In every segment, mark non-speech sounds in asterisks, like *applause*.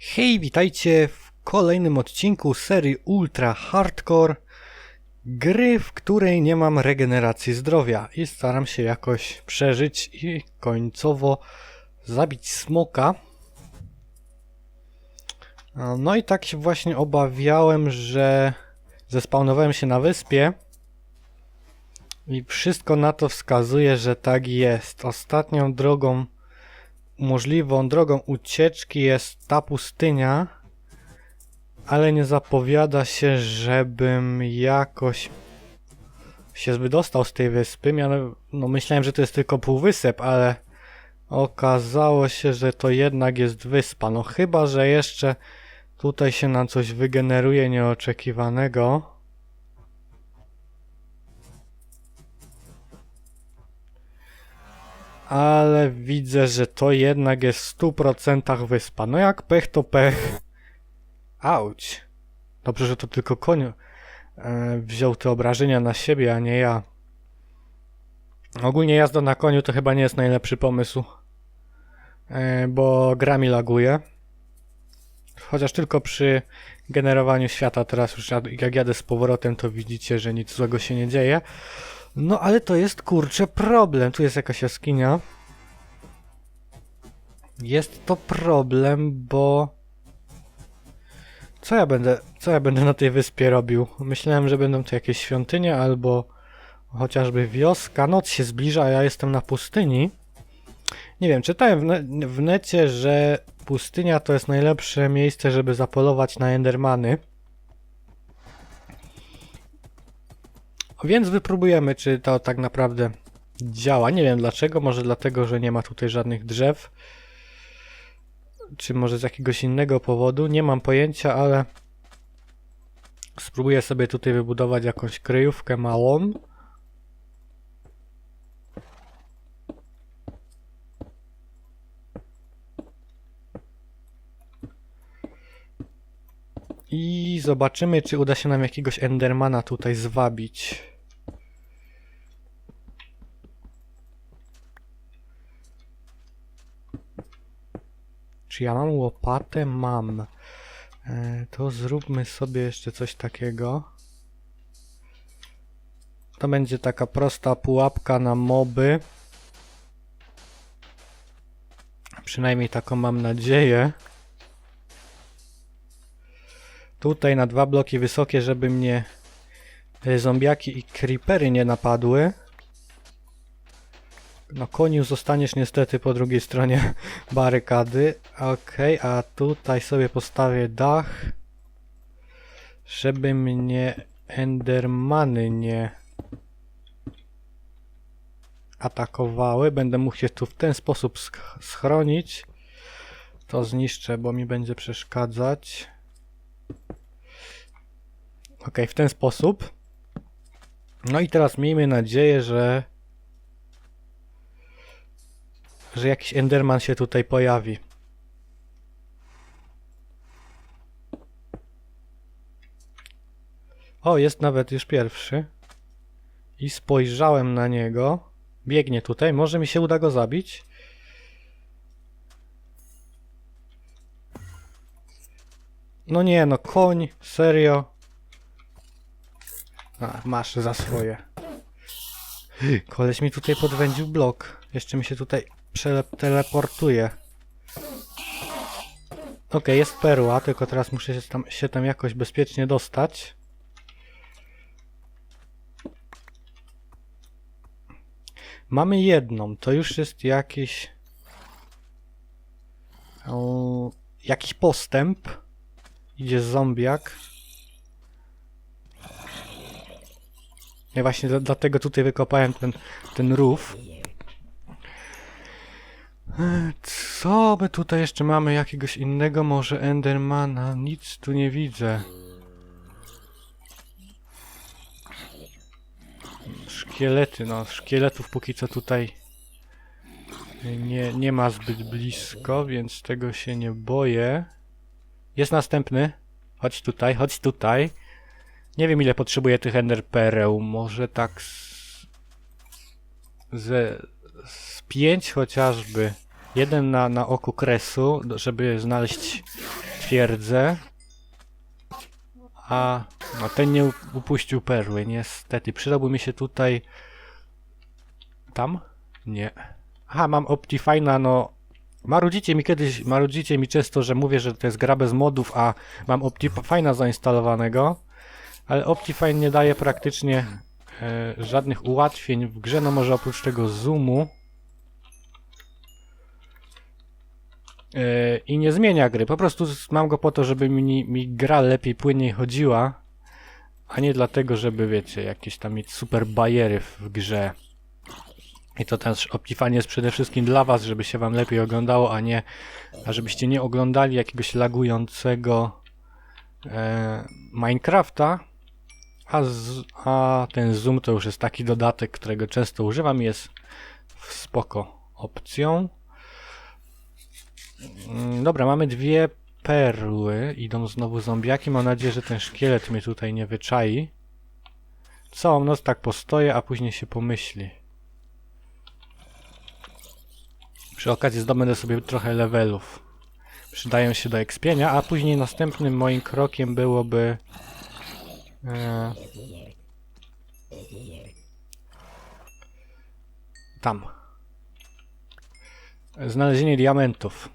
Hej, witajcie w kolejnym odcinku serii Ultra Hardcore. Gry, w której nie mam regeneracji zdrowia i staram się jakoś przeżyć i końcowo zabić smoka. No i tak się właśnie obawiałem, że zespawnowałem się na wyspie i wszystko na to wskazuje, że tak jest. Ostatnią drogą możliwą drogą ucieczki jest ta pustynia, ale nie zapowiada się, żebym jakoś się wydostał z tej wyspy. Miano, no myślałem, że to jest tylko półwysep, ale okazało się, że to jednak jest wyspa. No chyba, że jeszcze tutaj się nam coś wygeneruje nieoczekiwanego. Ale widzę, że to jednak jest w 100% wyspa. No jak pech, to pech. Auć. Dobrze, że to tylko koń e, wziął te obrażenia na siebie, a nie ja. Ogólnie jazda na koniu to chyba nie jest najlepszy pomysł, e, bo gra mi laguje. Chociaż tylko przy generowaniu świata, teraz już jak jadę z powrotem, to widzicie, że nic złego się nie dzieje. No ale to jest kurczę problem. Tu jest jakaś jaskinia. Jest to problem, bo co ja będę, co ja będę na tej wyspie robił? Myślałem, że będą to jakieś świątynie albo chociażby wioska. Noc się zbliża, a ja jestem na pustyni. Nie wiem, czytałem w, ne w necie, że pustynia to jest najlepsze miejsce, żeby zapolować na endermany. Więc wypróbujemy, czy to tak naprawdę działa. Nie wiem dlaczego, może dlatego, że nie ma tutaj żadnych drzew. Czy może z jakiegoś innego powodu, nie mam pojęcia, ale spróbuję sobie tutaj wybudować jakąś kryjówkę małą. I zobaczymy, czy uda się nam jakiegoś Endermana tutaj zwabić. Czy ja mam łopatę? Mam. E, to zróbmy sobie jeszcze coś takiego. To będzie taka prosta pułapka na moby. Przynajmniej taką mam nadzieję. Tutaj na dwa bloki wysokie, żeby mnie e, zombiaki i creepery nie napadły. No koniu zostaniesz niestety po drugiej stronie *laughs* barykady. Okej, a tutaj sobie postawię dach. Żeby mnie endermany nie atakowały. Będę mógł się tu w ten sposób sch- schronić. To zniszczę, bo mi będzie przeszkadzać. Ok, w ten sposób. No i teraz miejmy nadzieję, że że jakiś Enderman się tutaj pojawi. O, jest nawet już pierwszy. I spojrzałem na niego. Biegnie tutaj. Może mi się uda go zabić. No nie, no koń, serio. A, masz za swoje. Koleś mi tutaj podwędził blok. Jeszcze mi się tutaj teleportuje. Okej, jest perła, tylko teraz muszę się tam, się tam jakoś bezpiecznie dostać. Mamy jedną, to już jest jakiś... O, jakiś postęp. Idzie zombiak. Ja właśnie dla- dlatego tutaj wykopałem ten, ten rów. Co my tutaj jeszcze mamy? Jakiegoś innego może Endermana? Nic tu nie widzę. Szkielety, no szkieletów póki co tutaj nie, nie ma zbyt blisko, więc tego się nie boję. Jest następny. Chodź tutaj, chodź tutaj. Nie wiem ile potrzebuję tych ender pereł. Może tak z... Ze... z pięć chociażby. Jeden na, na oku kresu, żeby znaleźć twierdzę. A no ten nie upuścił perły, niestety. Przydałby mi się tutaj... Tam? Nie. Aha, mam Optifine'a, no... Marudzicie mi kiedyś, marudzicie mi często, że mówię, że to jest gra bez modów, a mam Optifine'a zainstalowanego. Ale Optifine nie daje praktycznie e, żadnych ułatwień w grze, no może oprócz tego zoomu. I nie zmienia gry. Po prostu mam go po to, żeby mi, mi gra lepiej, płynniej chodziła, a nie dlatego, żeby, wiecie, jakieś tam mieć super bariery w grze. I to też Optifine jest przede wszystkim dla was, żeby się wam lepiej oglądało, a nie, a żebyście nie oglądali jakiegoś lagującego e, Minecrafta, a, z, a ten zoom to już jest taki dodatek, którego często używam jest spoko opcją. Mm, Dobra, mamy dwie perły. Idą znowu zombiaki. Mam nadzieję, że ten szkielet mnie tutaj nie wyczai. Całą noc tak postoję, a później się pomyśli. Przy okazji zdobędę sobie trochę levelów. Przydają się do ekspienia, a później następnym moim krokiem byłoby... E, tam. Znalezienie diamentów.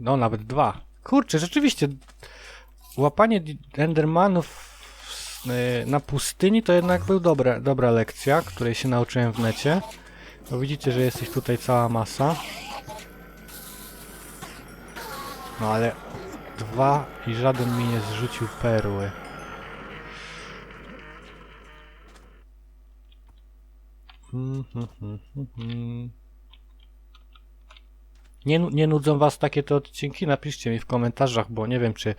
No, nawet dwa. Kurczę, rzeczywiście. Łapanie Endermanów e, na pustyni to jednak był dobra, dobra lekcja, której się nauczyłem w necie. Bo widzicie, że jest ich tutaj cała masa. No ale dwa i żaden mi nie zrzucił perły. Hmm, hmm, hmm, hmm, hmm. Nie, nie nudzą was takie te odcinki? Napiszcie mi w komentarzach, bo nie wiem, czy,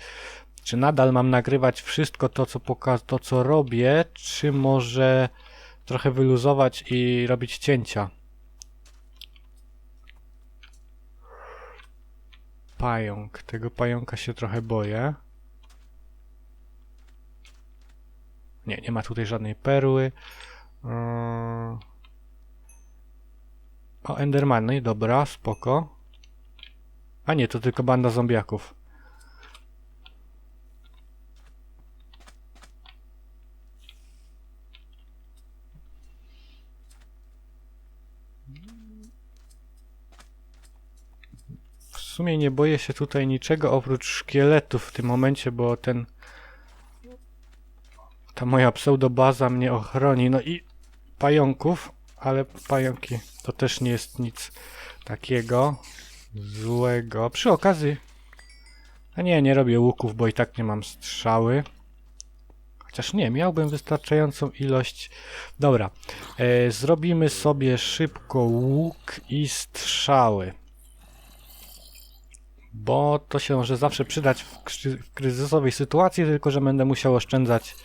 czy nadal mam nagrywać wszystko to, co poka- to, co robię, czy może trochę wyluzować i robić cięcia. Pająk. Tego pająka się trochę boję. Nie, nie ma tutaj żadnej perły. Yy... O, Enderman, no i dobra, spoko. A nie, to tylko banda zombiaków. W sumie nie boję się tutaj niczego oprócz szkieletów w tym momencie, bo ten... Ta moja pseudobaza mnie ochroni. No i pająków, ale pająki to też nie jest nic takiego złego. Przy okazji... A nie, nie robię łuków, bo i tak nie mam strzały. Chociaż nie, miałbym wystarczającą ilość. Dobra, e, zrobimy sobie szybko łuk i strzały. Bo to się może zawsze przydać w, w kryzysowej sytuacji, tylko że będę musiał oszczędzać.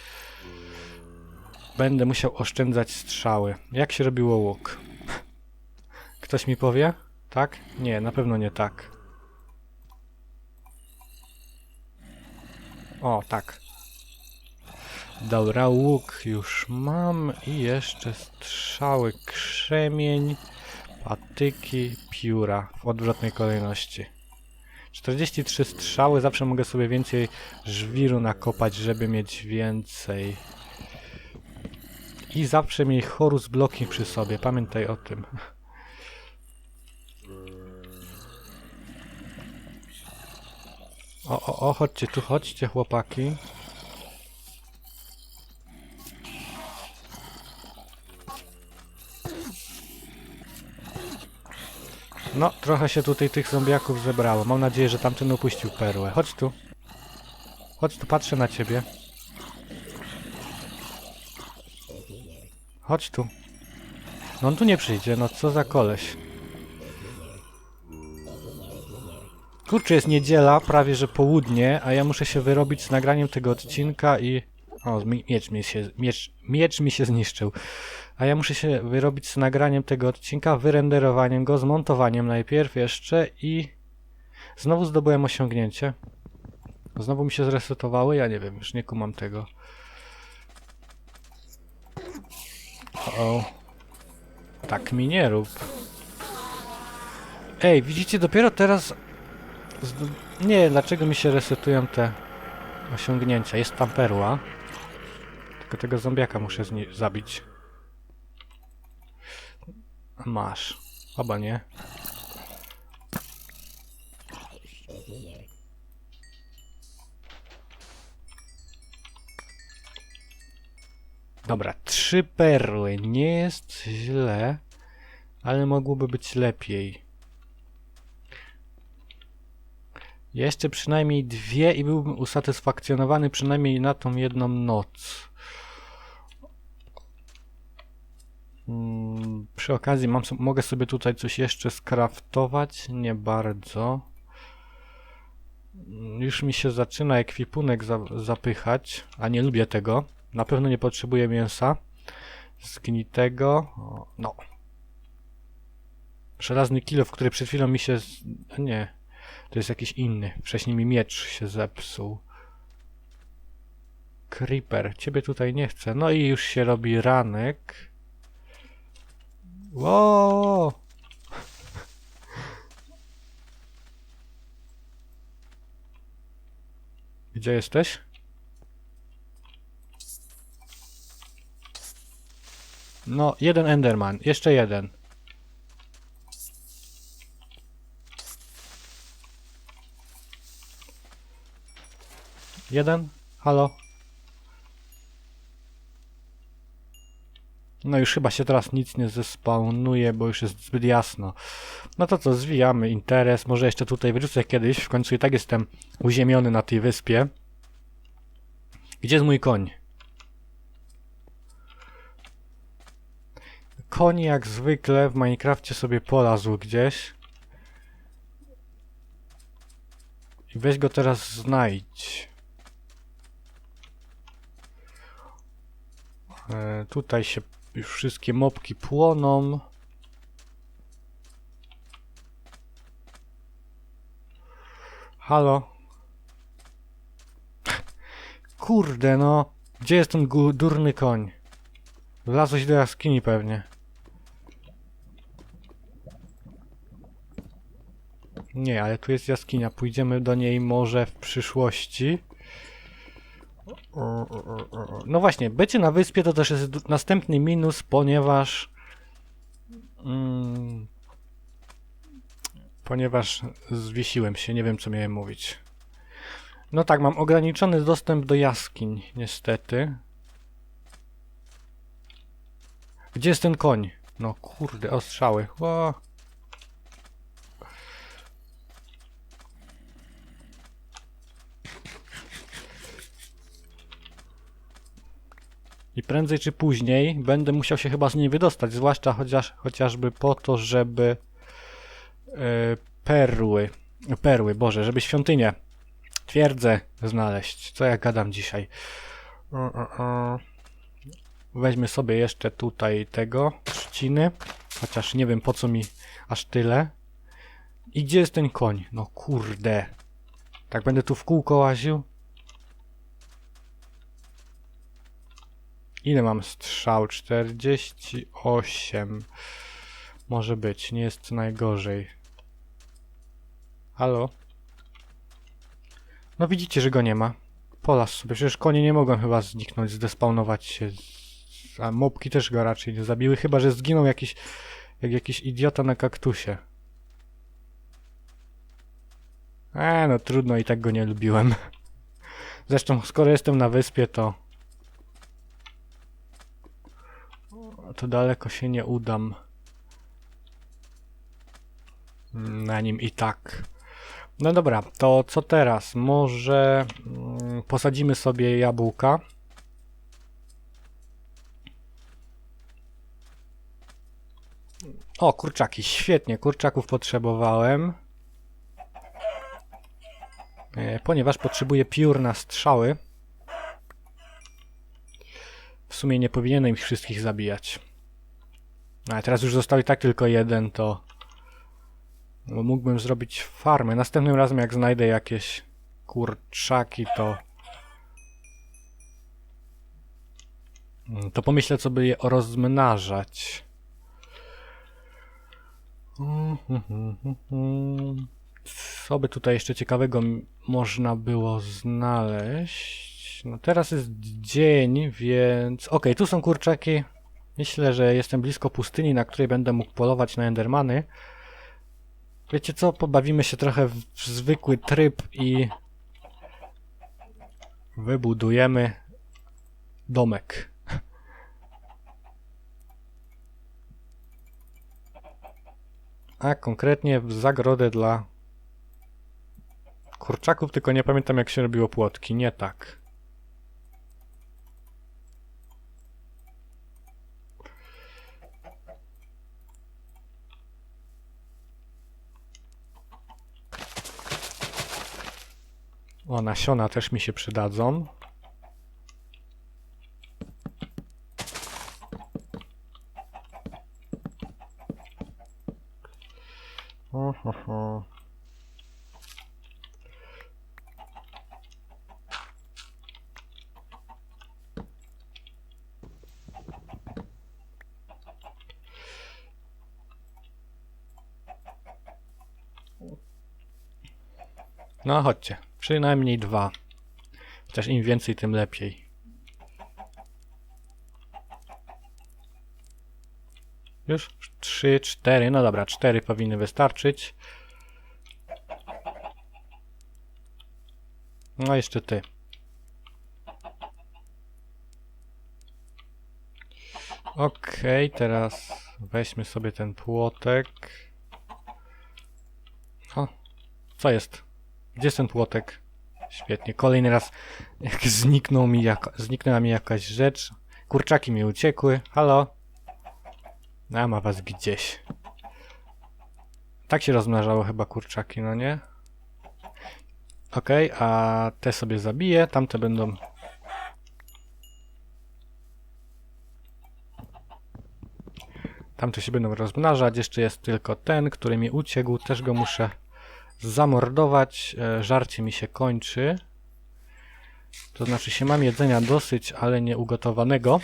Będę musiał oszczędzać strzały. Jak się robiło łuk? Ktoś mi powie? Tak? Nie, na pewno nie tak. O, tak. Dobra, łuk już mam i jeszcze strzały, krzemień, patyki, pióra w odwrotnej kolejności. 43 strzały, zawsze mogę sobie więcej żwiru nakopać, żeby mieć więcej. I zawsze miej chorus bloki przy sobie, pamiętaj o tym. *laughs* O, o, o, chodźcie tu, chodźcie chłopaki. No, trochę się tutaj tych zombiaków zebrało. Mam nadzieję, że tamten upuścił perłę. Chodź tu. Chodź tu, patrzę na ciebie. Chodź tu. No on tu nie przyjdzie, no co za koleś. Kurczę, jest niedziela, prawie że południe, a ja muszę się wyrobić z nagraniem tego odcinka i... O, mi- miecz mi się, miecz, miecz mi się zniszczył. A ja muszę się wyrobić z nagraniem tego odcinka, wyrenderowaniem go, zmontowaniem najpierw jeszcze i... Znowu zdobyłem osiągnięcie. Znowu mi się zresetowały? Ja nie wiem, już nie kumam tego. O. Tak mi nie rób. Ej, widzicie, dopiero teraz Nie dlaczego mi się resetują te osiągnięcia. Jest tam perła. Tylko tego zombiaka muszę zabić. Masz. Oba nie. Dobra, trzy perły. Nie jest źle, ale mogłoby być lepiej. Jeszcze przynajmniej dwie i byłbym usatysfakcjonowany przynajmniej na tą jedną noc. Mm, przy okazji mam, mogę sobie tutaj coś jeszcze skraftować? Nie bardzo. Mm, Już mi się zaczyna ekwipunek za, zapychać, a nie lubię tego. Na pewno nie potrzebuję mięsa zgnitego. No. Żelazny kilo, w który przed chwilą mi się... Z... Nie. To jest jakiś inny. Wcześniej mi miecz się zepsuł. Creeper. Ciebie tutaj nie chcę. No i już się robi ranek. Ło! *laughs* Gdzie jesteś? No, jeden Enderman. Jeszcze jeden. Jeden? Halo? No już chyba się teraz nic nie zespawnuje, bo już jest zbyt jasno. No to co, zwijamy interes. Może jeszcze tutaj wrócę kiedyś. W końcu i tak jestem uziemiony na tej wyspie. Gdzie jest mój koń? Koń jak zwykle w Minecrafcie sobie polazł gdzieś. I weź go teraz znajdź. Tutaj się już wszystkie mopki płoną. Halo? Kurde no, gdzie jest ten durny koń? Wlazłeś do jaskini pewnie. Nie, ale tu jest jaskinia. Pójdziemy do niej może w przyszłości. No właśnie, bycie na wyspie to też jest następny minus, ponieważ. Mm, ponieważ zwiesiłem się, nie wiem co miałem mówić. No tak, mam ograniczony dostęp do jaskiń, niestety. Gdzie jest ten koń? No kurde, ostrzały. O. I prędzej czy później będę musiał się chyba z niej wydostać, zwłaszcza chociaż, chociażby po to, żeby e, perły, perły, Boże, żeby świątynię, twierdzę znaleźć. Co ja gadam dzisiaj? Weźmy sobie jeszcze tutaj tego, trzciny, chociaż nie wiem po co mi aż tyle. I gdzie jest ten koń? No kurde. Tak będę tu w kółko łaził? Ile mam strzał? 48. Może być, nie jest najgorzej. Halo? No widzicie, że go nie ma. Polas sobie, przecież konie nie mogą chyba zniknąć, zdespawnować się. A mopki też go raczej nie zabiły, chyba że zginął jakiś, jak jakiś idiota na kaktusie. E, no trudno, i tak go nie lubiłem. Zresztą, skoro jestem na wyspie, to to daleko się nie udam. Na nim i tak. No dobra, to co teraz? Może mm, posadzimy sobie jabłka. O, kurczaki, świetnie, kurczaków potrzebowałem. E, Ponieważ potrzebuję piór na strzały. W sumie nie powinienem ich wszystkich zabijać. No, Ale teraz już został i tak tylko jeden, to no, mógłbym zrobić farmę. Następnym razem jak znajdę jakieś kurczaki, to to pomyślę, co by je rozmnażać. Co by tutaj jeszcze ciekawego można było znaleźć? No teraz jest dzień, więc... Okej, tu są kurczaki. Myślę, że jestem blisko pustyni, na której będę mógł polować na endermany. Wiecie co? Pobawimy się trochę w zwykły tryb i... Wybudujemy domek. A konkretnie zagrodę dla kurczaków, tylko nie pamiętam jak się robiło płotki. Nie tak. O, nasiona też mi się przydadzą. Ho, ho, ho. No chodźcie, przynajmniej dwa. Chociaż im więcej, tym lepiej. Już? Trzy, cztery, no dobra, cztery powinny wystarczyć. No jeszcze ty. Okej, teraz weźmy sobie ten płotek. Co jest? Gdzie jest ten płotek? Świetnie, kolejny raz jak zniknął mi jako, zniknęła mi jakaś rzecz. Kurczaki mi uciekły. Halo? A ma was gdzieś. Tak się rozmnażało chyba kurczaki, no nie? Okej, a te sobie zabiję, tamte będą... Tamte się będą rozmnażać, jeszcze jest tylko ten, który mi uciekł, też go muszę zamordować. E, żarcie mi się kończy. To znaczy się mam jedzenia dosyć, ale nie ugotowanego.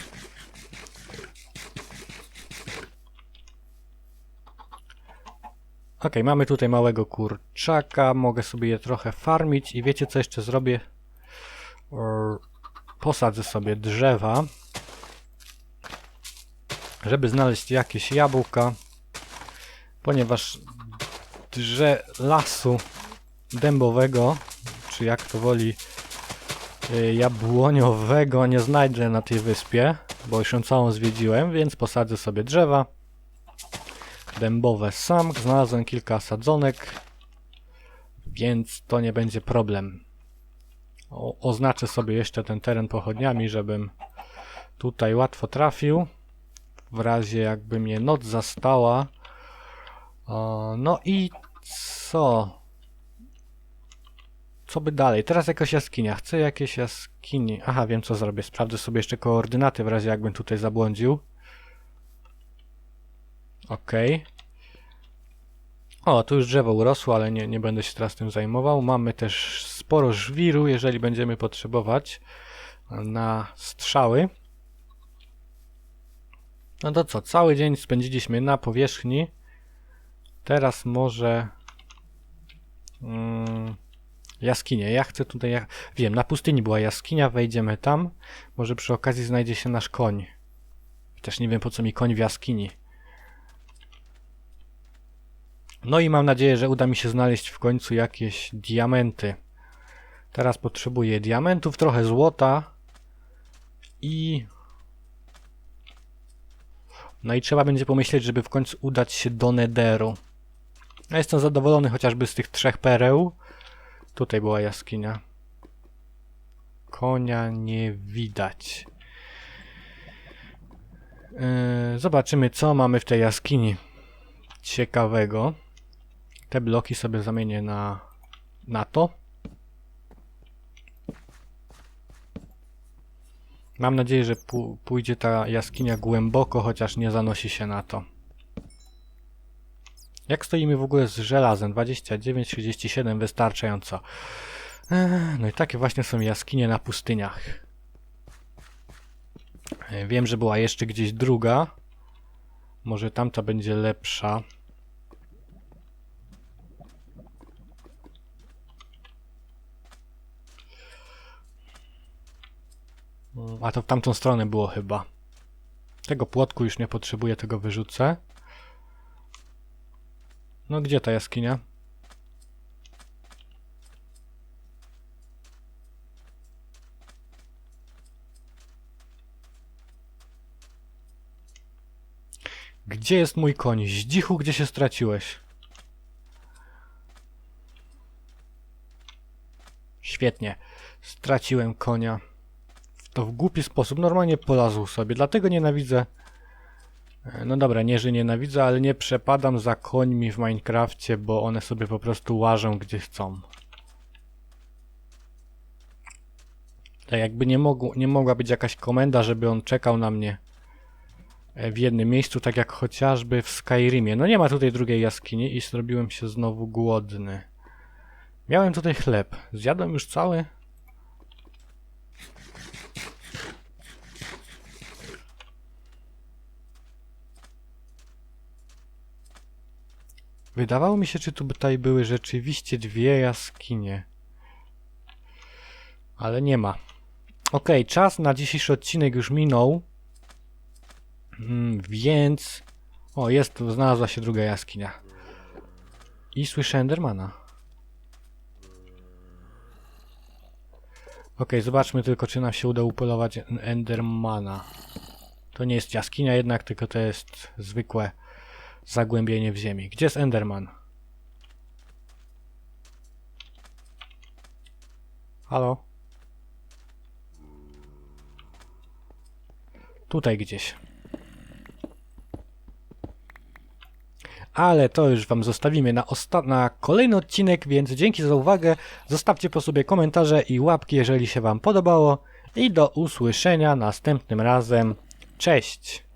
Ok, mamy tutaj małego kurczaka, mogę sobie je trochę farmić i wiecie co jeszcze zrobię? Posadzę sobie drzewa, żeby znaleźć jakieś jabłka, ponieważ drze lasu dębowego, czy jak to woli y, jabłoniowego nie znajdę na tej wyspie, bo już ją całą zwiedziłem, więc posadzę sobie drzewa dębowe sam. Znalazłem kilka sadzonek, więc to nie będzie problem. O, oznaczę sobie jeszcze ten teren pochodniami, żebym tutaj łatwo trafił. W razie jakby mnie noc zastała. No i co? Co by dalej? Teraz jakaś jaskinia. Chcę jakieś jaskini. Aha, wiem co zrobię. Sprawdzę sobie jeszcze koordynaty w razie jakbym tutaj zabłądził. Okej. O, tu już drzewo urosło, ale nie, nie będę się teraz tym zajmował. Mamy też sporo żwiru, jeżeli będziemy potrzebować na strzały. No to co, cały dzień spędziliśmy na powierzchni. Teraz może... Mm, jaskinie. Ja chcę tutaj... Ja, wiem, na pustyni była jaskinia, wejdziemy tam. Może przy okazji znajdzie się nasz koń. Też nie wiem po co mi koń w jaskini. No i mam nadzieję, że uda mi się znaleźć w końcu jakieś diamenty. Teraz potrzebuję diamentów, trochę złota i... No i trzeba będzie pomyśleć, żeby w końcu udać się do Nederu. Ja jestem zadowolony chociażby z tych trzech pereł. Tutaj była jaskinia. Konia nie widać. Yy, zobaczymy, co mamy w tej jaskini ciekawego. Te bloki sobie zamienię na, na to. Mam nadzieję, że pójdzie ta jaskinia głęboko, chociaż nie zanosi się na to. Jak stoimy w ogóle z żelazem? 29,37 wystarczająco. Eee, no i takie właśnie są jaskinie na pustyniach. Eee, wiem, że była jeszcze gdzieś druga. Może tamta będzie lepsza. Mm, a to w tamtą stronę było chyba. Tego płotku już nie potrzebuję, tego wyrzucę. No gdzie ta jaskinia? Gdzie jest mój koń? Zdzichu, gdzie się straciłeś? Świetnie. Straciłem konia. To w głupi sposób. Normalnie polazł sobie. Dlatego nienawidzę. E, No dobra, nie, że nienawidzę, ale nie przepadam za końmi w Minecrafcie, bo one sobie po prostu łażą gdzie chcą. Tak jakby nie, mogł, nie mogła być jakaś komenda, żeby on czekał na mnie e, w jednym miejscu, tak jak chociażby w Skyrimie. No nie ma tutaj drugiej jaskini i zrobiłem się znowu głodny. Miałem tutaj chleb. Zjadłem już cały? Wydawało mi się, czy tutaj były rzeczywiście dwie jaskinie. Ale nie ma. Okej, czas na dzisiejszy odcinek już minął. Mm, więc... O, jest, znalazła się druga jaskinia. I słyszę Endermana. Okej, zobaczmy tylko, czy nam się uda upolować Endermana. To nie jest jaskinia jednak, tylko to jest zwykłe zagłębienie w ziemi. Gdzie jest Enderman? Halo? Tutaj gdzieś. Ale to już Wam zostawimy na, na kolejny odcinek, więc dzięki za uwagę. Zostawcie po sobie komentarze i łapki, jeżeli się Wam podobało. I do usłyszenia następnym razem. Cześć!